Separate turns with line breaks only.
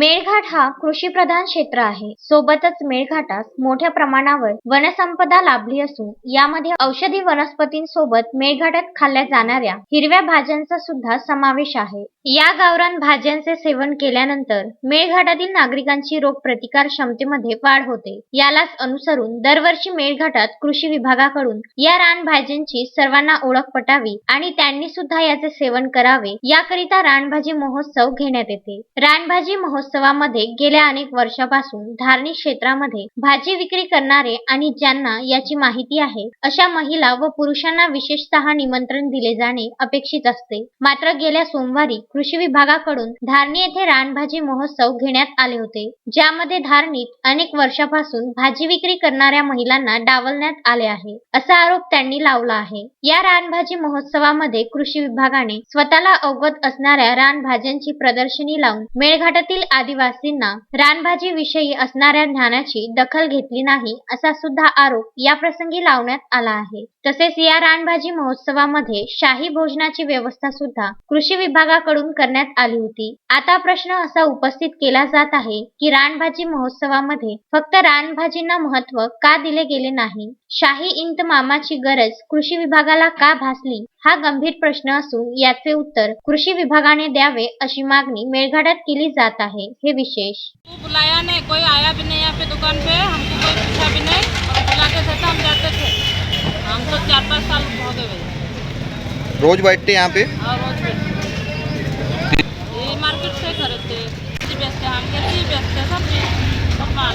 मेळघाट हा कृषी प्रधान क्षेत्र आहे. सोबतच मेळघाटास मोठ्या प्रमाणावर वनसंपदा लाभली असून यामध्ये औषधी वनस्पतींसोबत मेळघाटात खाल्ल्या जाणाऱ्या हिरव्या भाज्यांचा सुद्धा समावेश आहे. या गावरान भाज्यांचे सेवन केल्यानंतर मेळघाटातील नागरिकांची रोग प्रतिकार क्षमतेमध्ये वाढ होते. यालाच अनुसरून दरवर्षी मेळघाटात कृषी विभागाकडून या रानभाज्यांची सर्वांना ओळख पटावी आणि त्यांनी सुद्धा याचे सेवन करावे. याकरिता रानभाजी महोत्सव घेण्यात येते. रानभाजी महोत्सव महोत्सवामध्ये गेल्या अनेक वर्षापासून धार्मिक क्षेत्रामध्ये भाजी विक्री करणारे आणि ज्यांना याची माहिती आहे अशा महिला व पुरुषांना विशेषतः निमंत्रण दिले जाणे अपेक्षित असते. मात्र गेल्या सोमवारी कृषी विभागाकडून धारणी येथे रानभाजी महोत्सव घेण्यात आले होते ज्यामध्ये धारणीत अनेक वर्षापासून भाजी विक्री करणाऱ्या महिलांना डावलण्यात आले आहे असा आरोप त्यांनी लावला आहे. या रानभाजी महोत्सवामध्ये कृषी विभागाने स्वतःला अवगत असणाऱ्या रानभाज्यांची प्रदर्शनी लावून मेळघाटातील आदिवासींना रानभाजी विषयी असणाऱ्या ज्ञानाची दखल घेतली नाही असा सुद्धा आरोप या प्रसंगी लावण्यात आला आहे. तसेच या रानभाजी महोत्सवामध्ये शाही भोजनाची व्यवस्था सुद्धा कृषी विभागाकडून करण्यात आली होती. आता प्रश्न असा उपस्थित केला जात आहे की रानभाजी महोत्सवामध्ये फक्त रानभाजींना महत्त्व का दिले गेले नाही? शाही इंतमामाची गरज कृषी विभागाला का भासली? हा गंभीर प्रश्न असून याचे उत्तर कृषी विभागाने द्यावे अशी मागणी मेळघाटात केली जात आहे. हे विशेष।
बुलाया नहीं कोई आया भी नहीं यहाँ पे दुकान पे हमको कोई पूछा भी नहीं और बुलाते थे तो हम जाते थे। हम तो चार पाँच साल हो गए भैया
रोज बैठते यहाँ पे?
रोज ये मार्केट से खरीदते बेचते हम खेती बेचते सब्ज़ी सब माल।